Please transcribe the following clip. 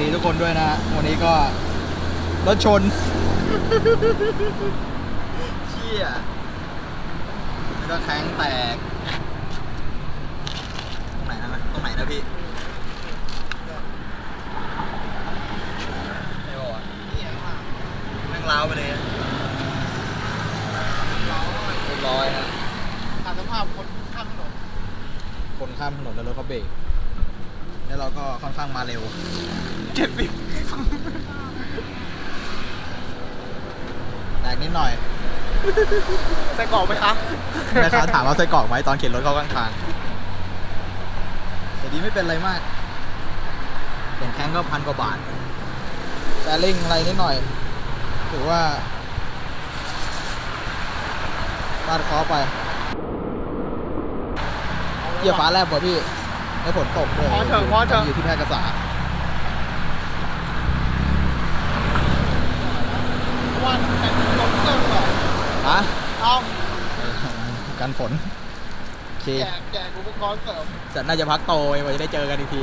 ดีทุกคนด้วยนะฮะวันนี้ก็รถชน เชี่ยแล้วก็แข้งแตก ตรงไหนนะตรงไหนนะพี่ไม่บอกอะแม่งล้าวไปเลยอะเรียบร้อยฮะขาดสภาพคนข้างถนนคนข้ามถนนแล้วรถก็เบรก แล้วเราก็ค่อนข้างมาเร็ว เจ็ดสิบแตกนิดหน่อยใส่กรอกไหมคะแม่ค้าถามว่าใส่กรอกไหมตอนเข็นรถเข้าข้างทางแต่ดีไม่เป็นไรมากเปลี่ยนแข้งก็พันกว่าบาทแซลลิงอะไรนิดหน่อยถือว่าฟาดเคอไปเหยียบฟ้าแลบป่ะพี่ให้ฝนตกด้วยพอเถอะพอเถอะอยู่ที่แพร่กษา วันแต่งรถเครื่องเหรอ ฮะ เอาเออกันฝนโอเคแจกแจกอุปกรณ์เสริมจะน่าจะพักโตยกว่าจะได้เจอกันอีกที